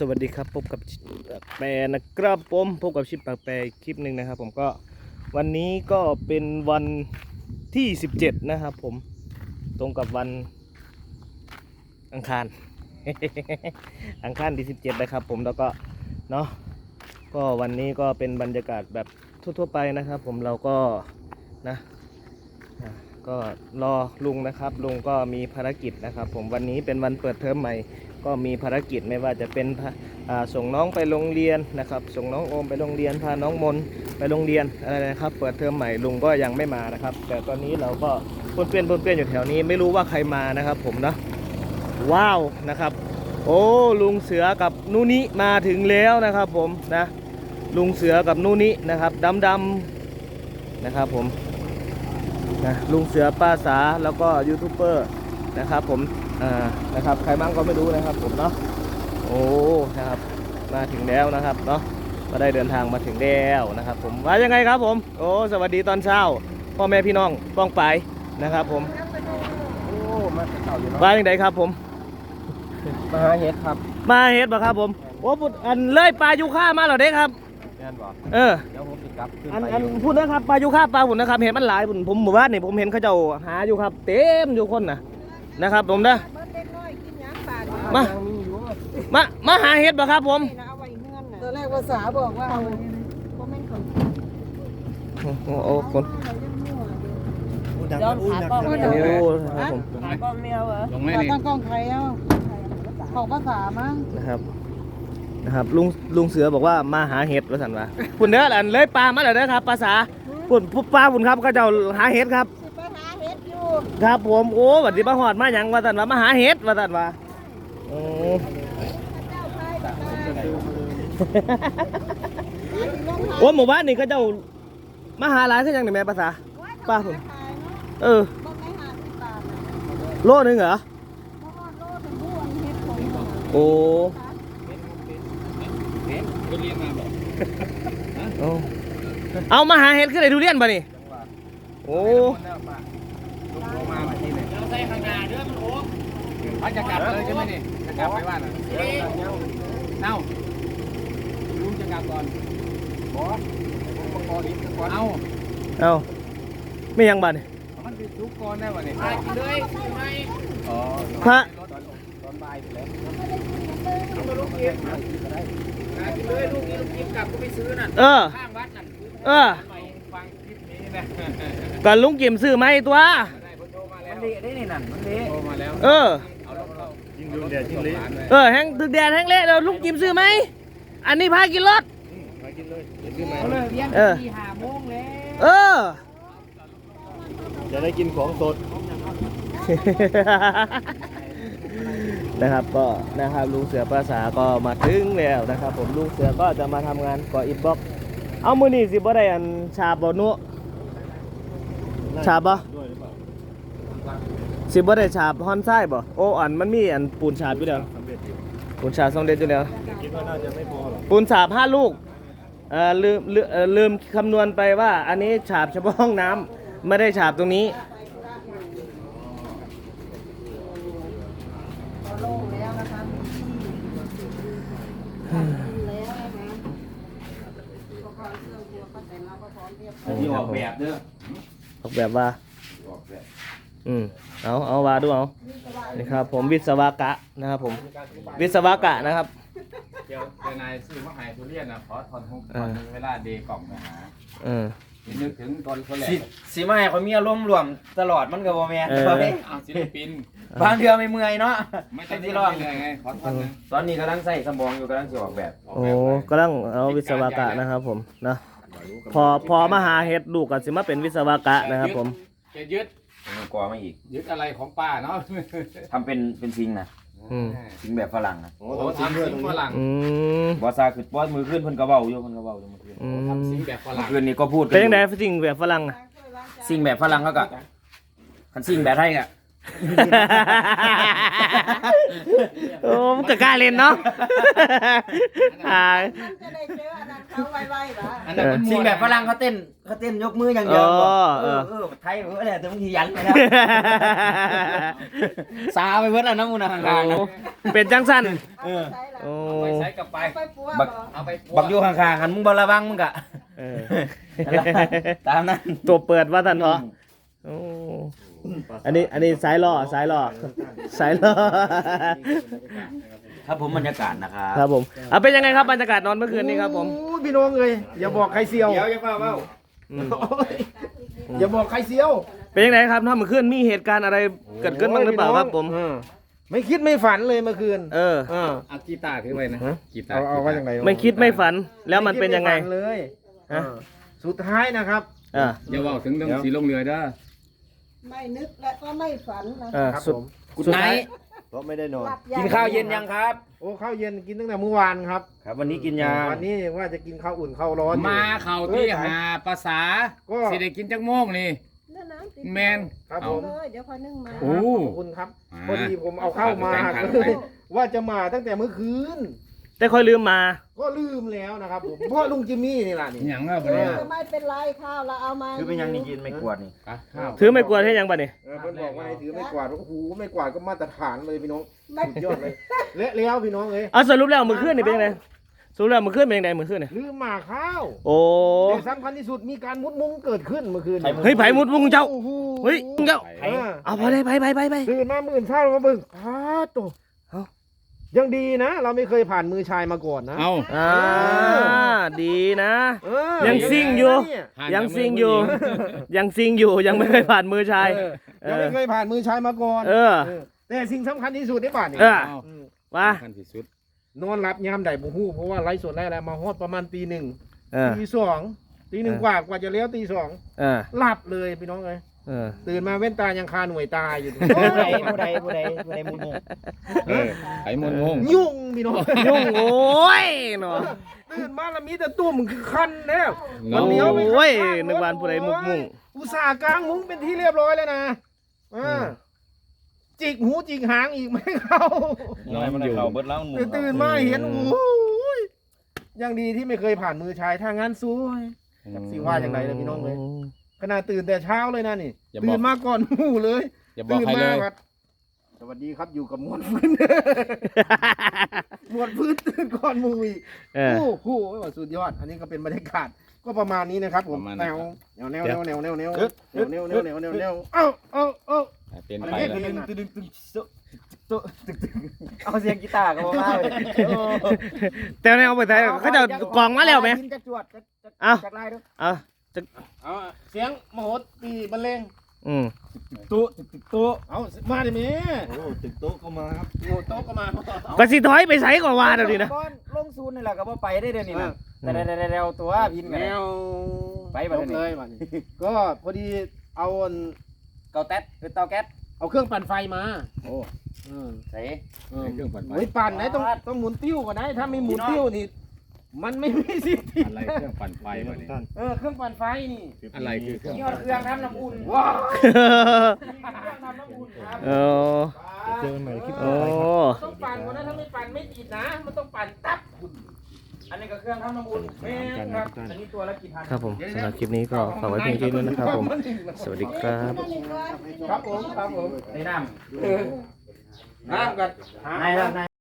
สวัสดีครับพบกับชิปากแปรนะครับผมพบกับชิปปากแปรคลิปหนึ่งนะครับ ผมก็วันนี้ก็เป็นวันที่ 17 นะครับ ผมตรงกับวันอังคาร อังคารที่ 17 นะครับ ผมแล้วก็เนาะก็วันนี้ก็เป็นบรรยากาศแบบทั่วๆไปนะครับ ผมเราก็นะก็รอลุงนะครับ ลุงก็มีภารกิจนะครับ ผมวันนี้เป็นวันเปิดเทอมใหม่ ก็มีภารกิจไม่ว่าจะเป็นส่งน้องไปโรงเรียนนะครับ ส่งน้องโอมไปโรงเรียนพาน้องมนไปโรงเรียนอะไรนะครับ เปิดเทอมใหม่ลุงก็ยังไม่มานะครับ แต่ตอนนี้เราก็ปนเปี้ยนปนเปี้ยนอยู่แถวนี้ไม่รู้ว่าใครมานะครับ ผมนะว้าวนะครับ โอ้ลุงเสือกับนุนิมาถึงแล้วนะครับ ผมนะลุงเสือกับนุนินะครับดำดำนะครับผมนะลุงเสือป้าสาแล้วก็ยูทูบเบอร์นะครับผม อ่านะครับใครบ้างก็ไม่รู้นะครับผมเนาะโอ้นะครับมาถึงแล้วนะครับเนาะก็ได้เดินทางมาถึงแล้วนะครับ ผมว่ายังไงครับผม โอ้สวัสดีตอนเช้า พ่อแม่พี่น้องป้องไปายนะครับผมโอ้มาแต่เก่าอยู่เนาะว่ายังไงครับผมมาหาเห็ดครับมาเฮ็ดบ่ครับผมโอ้พุดอันเลื่อยปลายูค่ามาเหรอเด้ครับแน่นบ่เออ เดี๋ยวผมสิกลับขึ้นอันไปอันอยู่พูดนะครับปลายูค่าปลาหุ่นนะครับเห็นมันหลายผมผมหมู่บ้านนี่ผมเห็นเขาเจ้าหาอยู่ครับ เต็มอยู่คนนะ นะครับผมนะเบิ้ลเล็กน้อยกินหยังป่าดมายังมีอยู่มา มาหาเฮ็ดบ่ครับผม นี่นะเอาไว้เงื่อนน่ะตอนแรกภาษาบอกว่าเอาบ่แม่นของโอ้โหโอ้คนย้อนขาป้องโอ้ครับผมขาป้องเมียวเหรอลงไม่ขานี่ตั้งกล้องไทยเอ้าของภาษามั้งนะครับ นะครับลุงลุงเสือบอกว่ามาหาเห็ดว่าสันว่าคุณเด้ออันเลยปลามาแล้วเด้อครับภาษาปุ่นปุ๊บปลาปุ่นครับก็เจ้าหาเห็ดครับ ครับผมโอ้บัดนี้มาหอดมาหยังว่าสันว่ามาหาเห็ดว่าสันว่าโอ้หาโอ้หมู่บ้านนี่ก็เจ้ามาหาหลายขึ้นยังนี่แม่ภาษา ป้าผมเออบ่ไม่หาสิบบาทน่ะโลนึงเหรอบ่ฮอดโลถึงผู้อันเฮ็ดของเขาโอ้เอามาหาเห็ดขึ้นไอ้ทุเรียนป่ะนี่โอ้ มาเมื่อกี้เนี่ยเราใส่ข้างหน้าเด้อมันโอ้เขาจะกลับเลยใช่ไหมนี่จะกลับไปบ้านอะเอ้าลุงจะกลับก่อนบอสผมมาขอดิบก่อนเอ้าเอาไม่ยังบ้านนี่มันไปทุกก่อนได้ป่ะนี่ไปกินเลยกินไหมอ๋อพระตอนตอนบ่ายไปแล้วเอาไปลูกกินกินเลยลูกนี้ลูกกินกลับก็ไปซื้อนั่นเออข้างวัดนั่นเออไปฟังคลิปนี้นะก็ลุงกิมซื้อไหมาให้ตัวได้พอโทร มาแล้วมันเละได้นี่นั่นมันเละโทรมาแล้วเออ เอาลงเรายิ่งดูเดือดยิ่งเละเออแห้งถึกแดดแห้งเละเดี๋ยวลุงกิมซื้อไหม อันนี้พากินรถมากินเลยเดี๋ยวขึ้นมาเขาเลยเรียนเออที่ห้าโมงแล้ว เออ จะได้กินของสด นะครับก็นะครับลุงเสือภาษาก็มาถึงแล้วนะครับ ผมลุงเสือก็จะมาทำงานก่ออิฐบล็อก เอามือนี่สิบ่ได้อันชาบบ่นุชาบบ่ด้วยหรือเปล่า สิบ่ได้ชาบฮอนไส้บ่โอ้อันมันมีอันปูนฉาบอยู่แล้วสำเร็จอยู่ปูนฉาบสำเร็จอยู่แล้ว คิดว่าน่าจะไม่พอหรอกปูนฉาบห้าลูกเอ่อลืมลืมเอ่อลืมคำนวณไปว่า อันนี้ฉาบเฉพาะห้องน้ำไม่ได้ฉาบตรงนี้ พอโล่งแล้วนะคะแล้วนะคะอุปกรณ์เครื่องครัวก็แต่งมาก็พร้อมเรียบร้อยที่ออกแบบเด้อออกแบบว่า ออกแบบ อืมเอาเอาว่าดูเอานี่ครับ ผมวิศวกะนะครับ ผม วิศวกะนะครับ เดี๋ยวเดี๋ยวนายซื้อมาให้ทุเรียนนะขอทอนหกเอตออนเวลาเดย์กล่องไปหาเออเดี๋ยวนึกถึงตอนคนแรกสิสิมาให้เขามีอารมณ์รวมตลอดมันก็บ่แม่นเออเฮ้ยเอาศิลปินบางเทื่อไม่เมื่อยเนาะไม่ให้ใช่สิที่รรออดดเลยไงขอทอนหนึงตอนนี้กำลังใส่สมองอยู่กำลังสิออกแบบออกโอ้แบบไว้กำลังเอาวิศวกะนะครับ ผมนะพอพอมาหาเฮ็ดลูกก็สิมาเป็นวิศวกะนะครับ ผมจะยึด มันกลัวมาอีกยึดอะไรของป้าเนาะทำเป็นเป็นซิงนะอืม ซิงแบบฝรั่งนะโอ้โอ้ต้องทิ้งทำด้วยซิตรงงฝนี้รั่งอืมบอซาคือป้อนมือขึ้นเพิ่นก็เว้าอยู่เพิ่นก็เว้าอยู่เมื่อคืนอืมทำซิงแบบฝเมื่รั่องคืนนี้ก็พูดกัเป็นอยังไงยู่จริงแบบฝรั่งน่ะซิงแบบฝรั่งเขาก็คันซิงแบบไทยก็ โอ้มันก็กล้าเล่นเนาะอ่า มันจะได้เจออันนั้นเขาไวๆหรออันนั้นมันสิ่งแบบฝรั่งเขาเต้นเขาเต้นยกมืออย่างเดียวอ๋อ เอเอออเออไทยเออเนี่ยแต่บางทียันไปแล้วสาไปเบิดแล้วน้ำมูนข้างๆนะ โอ้เป็นจังสันเออใช่ละโอ้ไปใช้กลับไปไปปัวบัก บ่เอาไปบักอยู่ข้างๆกันมึงบอระวังมึงกะ เออตามนั้นตัวเปิดว่าทันเหรอโอ้ อันนี้อันนี้สายล่อสายล่อสายล่อครับผมบรรยากาศนะครับครับผมอะเป็นยังไงครับบรรยากาศนอนเมื่อคืนนี้ครับผมโอ้ยพี่น้องเอ้ยอย่าบอกใครเซียวเดี๋ยวอย่าเฝ้าเฝ้าอืมโอ้ยอย่าบอกใครเซียว เป็นยังไงครับถ้าเมื่อคืนมีเหตุการณ์อะไรเกิดขึ้นบ้างหรือเปล่าครับผมเออไม่คิดไม่ฝันเลยเมื่อคืน เออเออเอากีตาร์ถือไว้นะฮะกีตาร์เอาเอาว่าอย่างไรไม่คิดไม่ฝันแล้วมันเป็นยังไงม่คิดม่ฝัเลยฮะเออสุดท้ายนะครับอ่าอย่าว่าถึงเรื่องสีลงเรือเด้อ ไม่นึกและก็ไม่ฝันนะอ่าครับสุดผมสุดท้ายเพราะไม่ได้นอน หลับกินข้าวเย็นยังครับ โอ้ข้าวเย็นกินตั้งแต่เมื่อวานครับครับ วันนี้กินยาวันนี้ว่าจะกินข้าวอุ่นข้าวร้อนอยู่ มาเข่าที่หาภาษาก็ สิได้กินจักโมงนี่ นั่นน้ำติดแมน ครับเอาผมเลยเดี๋ยวคอยนึ่งมาโอ้ ขอบคุณครับอ่าพอดีผมเอาเข้ามาแบ่งขันก็เลยว่าจะมาตั้งแต่เมื่อคืนแต่ค่อยลืมมา ก็ลืมแล้วนะครับผมเพราะลุงจิมมี่นี่แหละนี่หยังอะเอบ่เนี่ยอไม่เป็นไรข้าวเราเอามาคือเป็นยังนี่กินไม่กวดนี่อะข้าวถือไม่กลัวให้ยังบัดนี่เออเพิ่นบอกว่าให้ถือไม่กวาดโอ้โหไม่กวาดก็มาตรฐานเลยพี่น้องไม่สุดยอดเลยเละแล้วพี่น้องเอ้ยเอาสรุปแล้วเมื่อคืนนี่เป็นยังไงสรุปแล้วเมื่อคืนเป็นยังไงเมื่อคืนเนี่ยลืมหมาข้าวโอ้แต่สำคัญที่สุดมีการมุดมุ้งเกิดขึ้นเมื่อคืนเฮ้ยไผ่มุดมุงเจ้าโอ้โหเฮ้ยเจ้าเออเอาไปเลยไปไปไปไปตื่นมามื่นเช้ามาเบิ่งอ้าโตเอ้า ยังดีนะ เราไม่เคยผ่านมือชายมาก่อนนะเอาอ่าดีนะ เออยังซิ่งอยู่ เนี่ยผ่านยังจากมืซิงอยู่ ยังซิงอยู่ยังไม่เคยผ่านมือชายเออยังไม่เคยผ่านมือชายมาก่อนเออเออแต่สิ่งสำคัญที่สุดในบ้านนี่เออเอาอืมว่าขั้นที่สุดนอนหลับยามใดบ่ฮู้เพราะว่าไลฟ์สดไล่อะไรมาฮอดประมาณตีหนึ่งเออ ตีสองตีหนึ่งเออ กว่ากว่าจะเลี้ยวตีสองเออหลับเลยพี่น้องเอ้ย เออตื่นมาเว้นตายังคาหน่วยตาอยู่ ผู้ใดผู้ใดผู้ใดผู้ใดมุนมุงเออไอ้มนงงยุ่งพี่น้องยุ่งโอ้ยเนาะตื่นมาแล้วมีแต่ตุ้มคือคันแล้วเนาะวันนี้โอ้ยนึกว่าผู้ใดมุกมุ่ง อุตส่าห์กลางมุ้งเป็นที่เรียบร้อยแล้วนะอ่าจิกหูจิกหางอีกไม่เข้า น้อยมันได้เข้าเบิดแล้วมันมุงแต่ตื่นมาเห็นโอ้ยยังดีที่ไม่เคยผ่านมือชายถ้างั้นซวย จักสิว่าอย่างไรนะพี่น้องเลย ขนาดตื่นแต่เช้าเลยนะนี่ตื่นมาก่อนหมู่เลยอย่าบอกตื่นใครเลมาย แบบสวัสดีครับอยู่กับมวลพื้น มวลพื้นตื่นก่อนมู่อีกเออ โอ้โหสุดยอด อันนี้ก็เป็นบรรยากาศก็ประมาณนี้นะครับ ผมประมาณนั้แนนวแนวแนวแนวแนวแนวแนวเดี๋ยว แนวแนวแนวแนวแนวเอ้าเอ้าเอ้า เป็นไปแล้ว เอาเสียงกีตาร์กับมาเลยแต่ในเอาไปใส่เขาจะกล่องมาแล้วไหม กินกระจวดกระจวดอ้าว กระไรเด้อ เอา เอาเสียงมโหตีบรรเลงอืมตุ๊ตุ๊ตุ๊เอามาดิแม่โอ้ตึกโต๊ะก็มาครับโอ้โต๊ะก็มาก็สิถอยไปใส่ก่อนว่าเดี๋ยวนี้นะก่อนลงศูนย์นี่แหละก็บ่ไปได้เดี๋ยวนี้นะอ่าแต่แต่แต่ตัวพินกันแนวไปบัดจนี้บเลยบัดนี้ ก็พอดีเอาอันเกาแต๊ดคือเตาแก๊สเอาเครื่องปั่นไฟมาโอ้อืมใส่ เออเครื่องปั่นไฟโอ้ยปั่นไหนต้องต้องหมุนติ้วก่อนนะถ้าไม่หมุนติ้วนี่ มันไม่มีสิทธิ์อะไรเครื่องปั่นไฟมาเนี่ยเออเครื่องปั่นไฟนี่อะไรคือเครื่องยอดเครื่องทำน้ำอุ่นว้าวเออเจอกันใหม่คลิปโอ้ต้องปั่นก่อนนะถ้าไม่ปั่นไม่ติดนะ มันต้องปั่นตับอันนี้ก็เครื่องทำน้ำอุ่นแม่ครับอันนี้ตัวละกี่พันครับผมสำหรับคลิปนี้ก็ฝากไว้เพียงแค่นี้นะครับผมสวัสดีครับนั่นเองก่อนครับผมครับผมในน้น้ำกันำในน้ำใน